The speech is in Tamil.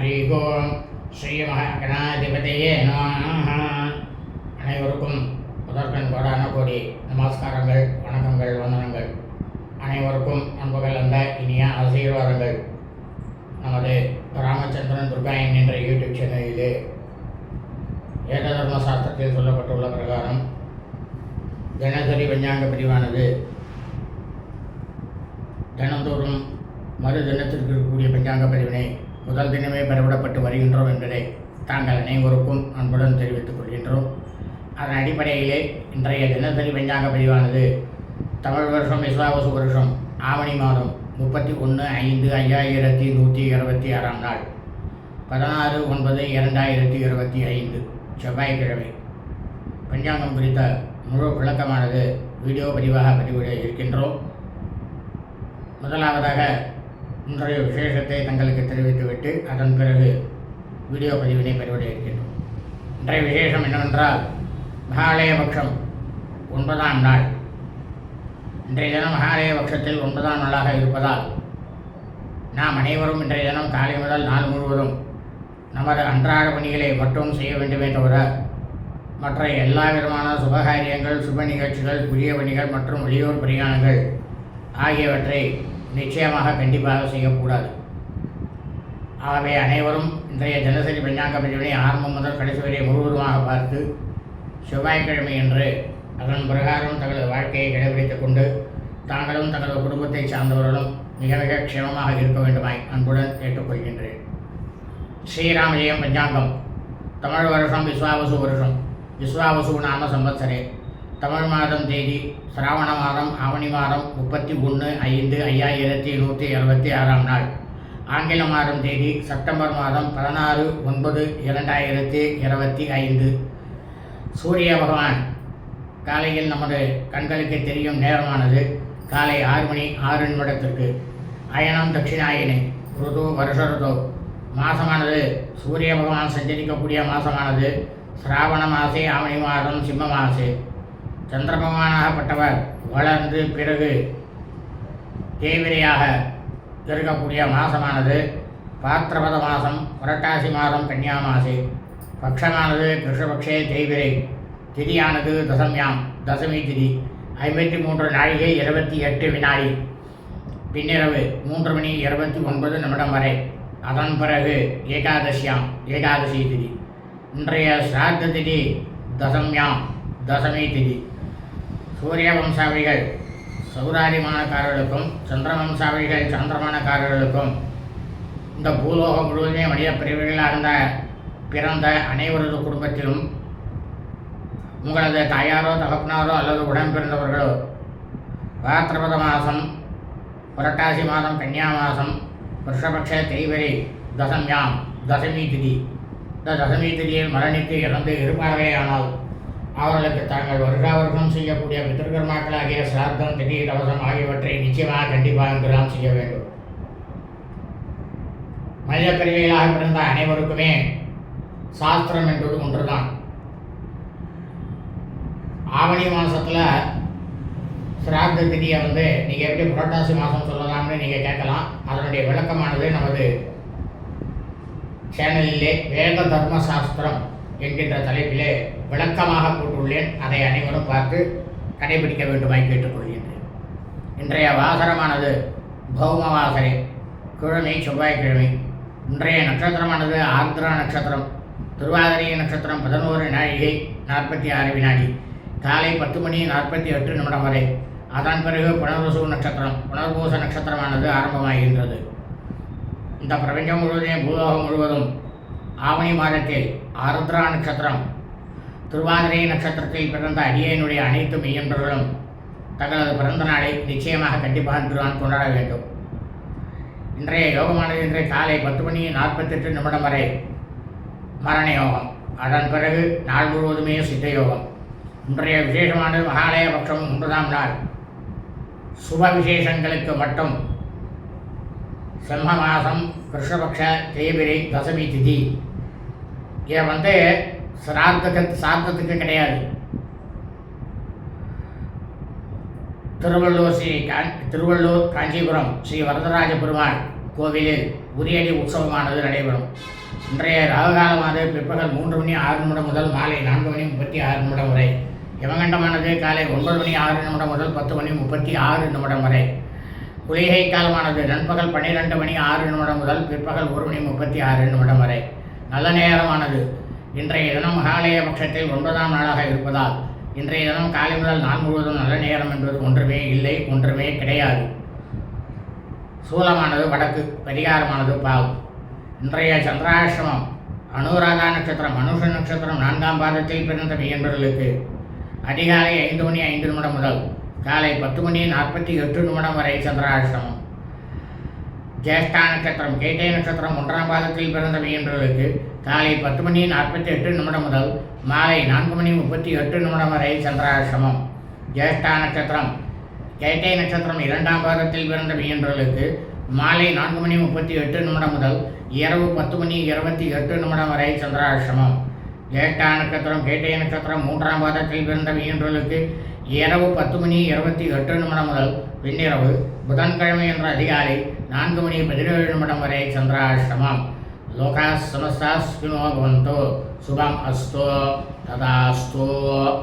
ஹரி ஓம் ஸ்ரீமகணாதிபதியே நமः அனைவருக்கும் முதற்கண் கோடான கோடி நமஸ்காரங்கள் வணக்கங்கள் வந்தனங்கள். அனைவருக்கும் அன்புகள் அந்த இனிய ஆசீர்வாதங்கள். நமது ராமச்சந்திரன் துர்காயன் என்ற யூடியூப் சேனலிலே ஏக தர்ம சாஸ்திரத்தில் சொல்லப்பட்டுள்ள பிரகாரம் தினசரி பஞ்சாங்க பிரிவானது தினந்தோறும் மறு தினத்திற்கு இருக்கக்கூடிய பஞ்சாங்க பதிவினை முதல் தினமே பெறவிடப்பட்டு வருகின்றோம் என்பதை தாங்கள் அனைவருக்கும் அன்புடன் தெரிவித்துக் கொள்கின்றோம். அதன் அடிப்படையிலே இன்றைய தினசரி பஞ்சாங்க பதிவானது தமிழ் வருஷம் விஸ்வாவசு வருஷம் ஆவணி மாதம் முப்பத்தி ஒன்று ஐந்து ஐயாயிரத்தி நூற்றி இருபத்தி ஆறாம் நாள். பதினாறு ஒன்பது இரண்டாயிரத்தி இருபத்தி ஐந்து செவ்வாய்க்கிழமை. பஞ்சாங்கம் குறித்த முழு விளக்கமானது வீடியோ பதிவாக பதிவிட இருக்கின்றோம். முதலாவதாக இன்றைய விசேஷத்தை தங்களுக்கு தெரிவித்துவிட்டு அதன் பிறகு வீடியோ பதிவினை பெறுவதை இருக்கின்றோம். இன்றைய விசேஷம் என்னவென்றால் மகாலய பட்சம் ஒன்பதாம் நாள். இன்றைய தினம் மகாலய பட்சத்தில் ஒன்பதாம் நாளாக இருப்பதால் நாம் அனைவரும் இன்றைய தினம் காலை முதல் நாள் முழுவதும் நமது அன்றாட பணிகளை மட்டும் செய்ய வேண்டுமே தவிர மற்ற எல்லா விதமான சுபகாரியங்கள் சுப நிகழ்ச்சிகள் புதிய பணிகள் மற்றும் வெளியூர் பிரயாணங்கள் ஆகியவற்றை நிச்சயமாக கண்டிப்பாக செய்யக்கூடாது. ஆகவே அனைவரும் இன்றைய தினசரி பஞ்சாங்க பதிவினை ஆரம்பம் முதல் கடைசி வரை முழுவதுமாக பார்த்து செவ்வாய்க்கிழமை என்று அதன் பிரகாரம் தங்களது வாழ்க்கையை கடைபிடித்துக் கொண்டு தாங்களும் தங்களது குடும்பத்தை சார்ந்தவர்களும் மிக மிக க்ஷேமமாக இருக்க வேண்டுமாய் அன்புடன் கேட்டுக்கொள்கின்றேன். ஸ்ரீராமஜெயம் பஞ்சாங்கம். தமிழ் வருஷம் விஸ்வாவசு வருஷம். விஸ்வாவசு நாம சம்பத்சரே தமிழ் மாதம் தேதி சிராவண மாதம் ஆவணி மாதம் முப்பத்தி ஒன்று ஐந்து ஐயாயிரத்தி நூற்றி இருபத்தி ஆறாம் நாள். ஆங்கில மாதம் தேதி செப்டம்பர் மாதம் பதினாறு ஒன்பது இரண்டாயிரத்தி இருபத்தி ஐந்து. சூரிய பகவான் காலையில் நமது கண்களுக்கு தெரியும் நேரமானது காலை ஆறு மணி ஆறு நிமிடத்திற்கு. அயனம் தட்சிணாயினி ருது வருஷ ருது. மாசமானது சூரிய பகவான் சஞ்சரிக்கக்கூடிய மாதமானது சிராவண மாசே ஆவணி மாதம் சிம்ம மாசே. சந்திரபகவானாகப்பட்டவர் வளர்ந்து பிறகு தேவிரையாக இருக்கக்கூடிய மாதமானது பாத்திரபத மாதம் புரட்டாசி மாதம் கன்னியா மாசு. பக்ஷமானது கிருஷ்ணபக்ஷே தேய்பிரை திதியானது தசம்யாம் தசமி திதி. ஐம்பத்தி மூன்று நாழிகை இருபத்தி எட்டு வினாடி. பின்னிரவு மூன்று மணி இருபத்தி ஒன்பது நிமிடம் வரை. அதன் பிறகு ஏகாதசியாம் ஏகாதசி திதி. இன்றைய சிராத்த திதி தசம்யாம் தசமி திதி. சூரிய வம்சாவிகள் சௌராரிமானக்காரர்களுக்கும் சந்திர வம்சாவிகள் சந்திரமானக்காரர்களுக்கும் இந்த பூலோகம் முழுவதுமே மனித பிரிவுகளாக இருந்த பிறந்த அனைவரது குடும்பத்திலும் உங்களது தாயாரோ தகப்பனாரோ அல்லது உடன் பிறந்தவர்களோ பாத்திரபத மாதம் புரட்டாசி மாதம் கன்னியா மாதம் வருஷபக்ஷ தெய்வரி தசம்யாம் தசமி திதி. இந்த தசமி திதியில் மரணித்து இறந்து இருப்பார்களேயானால் அவர்களுக்கு தாங்கள் வருஷா செய்யக்கூடிய பித்திருக்கர்மாக்களாகிய சிரார்த்தம் திடீர் தவசம் ஆகியவற்றை நிச்சயமாக கண்டிப்பாக இங்குதான் செய்ய வேண்டும். மனித பிரிவுகளாக பிறந்த அனைவருக்குமே சாஸ்திரம் என்பது ஒன்றுதான். ஆவணி மாதத்தில் சிராத்த திதியை வந்து நீங்கள் எப்படி புரட்டாசி மாதம் சொல்லலாம்னு நீங்கள் கேட்கலாம். அதனுடைய விளக்கமானது நமது சேனலிலே வேத தர்ம சாஸ்திரம். என்கின்ற தலைப்பிலே விளக்கமாக போட்டுள்ளேன் அதை அனைவரும் பார்த்து கடைபிடிக்க வேண்டுமாய் கேட்டுக்கொள்கின்றேன். இன்றைய வாசரமானது பௌம வாசரை கிழமை செவ்வாய்க்கிழமை. இன்றைய நட்சத்திரமானது ஆர்திரா நட்சத்திரம். திருவாதிரை நட்சத்திரம் பதினோரு நாழிகை நாற்பத்தி ஆறு வினாடி. காலை பத்து மணி நாற்பத்தி எட்டு நிமிடம் வரை. அதன் பிறகு புனர்வசு நட்சத்திரம் புனர்பூச நட்சத்திரமானது ஆரம்பமாகின்றது. இந்த பிரபஞ்சம் முழுவதும் பூலோகம் முழுவதும் ஆவணி மாதத்தில் ஆருத்ரா நட்சத்திரம். திருவாதிரை நட்சத்திரத்தில் பிறந்த அடியனுடைய அனைத்து மெய்யன்பர்களும் தங்களது பிறந்த நாளை நிச்சயமாக கண்டிப்பாக திருவான் கொண்டாட வேண்டும். இன்றைய யோகமானது இன்றைய காலை பத்து மணி நாற்பத்தெட்டு நிமிடம் வரை மரண யோகம். அதன் பிறகு நாள் முழுவதுமே சித்த யோகம். இன்றைய விசேஷமானது மகாலய பட்சம் ஒன்பதாம் நாள். சுப விசேஷங்களுக்கு மட்டும் சிம்ம மாதம் கிருஷ்ணபக்ஷ தேய்பிரை தசமி திதி. இதை வந்து சிரார்த்தக்கு சார்த்தத்துக்கு கிடையாது. திருவள்ளூர் ஸ்ரீ காஞ் திருவள்ளூர் காஞ்சிபுரம் ஸ்ரீ வரதராஜ பெருமாள் கோவிலில் உரியடி உற்சவமானது நடைபெறும். இன்றைய ராகுகாலமானது பிற்பகல் மூன்று மணி ஆறு நிமிடம் முதல் மாலை நான்கு மணி முப்பத்தி ஆறு நிமிடம் வரை. யமகண்டமானது காலை ஒன்பது மணி ஆறு நிமிடம் முதல் பத்து மணி முப்பத்தி ஆறு நிமிடம் வரை. குளிகை காலமானது நண்பகல் பன்னிரெண்டு மணி ஆறு நிமிடம் முதல் பிற்பகல் ஒரு மணி முப்பத்தி ஆறு நிமிடம் வரை. நல்ல நேரமானது. இன்றைய தினம் மகாலய பட்சத்தில் ஒன்பதாம் நாளாக இருப்பதால் இன்றைய தினம் காலை முதல் நாள் முழுவதும் நல்ல நேரம் என்பது ஒன்றுமே இல்லை ஒன்றுமே கிடையாது. சூலமானது வடக்கு பரிகாரமானது பாவம் இன்றைய சந்திராசிரமம் அனுராதா நட்சத்திரம் மனுஷ நட்சத்திரம் நான்காம் பாதத்தில் பிறந்த மெய்யன்பர்களுக்கு. அதிகாலை ஐந்து மணி ஐந்து நிமிடம் முதல் காலை பத்து மணி நாற்பத்தி எட்டு நிமிடம் வரை சந்திராசிரமம் ஜேஷ்டா நட்சத்திரம் கேட்டை நட்சத்திரம் ஒன்றாம் பாதத்தில் பிறந்த மெய்யன்பர்களுக்கு காலை பத்து மணி நாற்பத்தி எட்டு நிமிடம் முதல் மாலை நான்கு மணி முப்பத்தி எட்டு நிமிடம் வரை சந்திராசிரமம் ஜேஷ்டா நட்சத்திரம் கேட்டை நட்சத்திரம் இரண்டாம் பாதத்தில் பிறந்த மெய்யன்பர்களுக்கு மாலை நான்கு மணி முப்பத்தி எட்டு நிமிடம் முதல் இரவு பத்து மணி இருபத்தி எட்டு நிமிடம் வரை சந்திராசிரமம் ஜேஷ்டா நட்சத்திரம் கேட்டை நட்சத்திரம் மூன்றாம் பாதத்தில் பிறந்த மீன்களுக்கு இரவு பத்து மணி இருபத்தி எட்டு நிமிடம் முதல் பின்னிரவு புதன்கிழமை என்ற அதிகாலை நான்கு மணி பதினேழு நிமிடம் வரை சந்திராஷ்டமம். லோகா சமஸ்தா பவந்தோ. சுபம் அஸ்தோ. ததாஸ்தோ.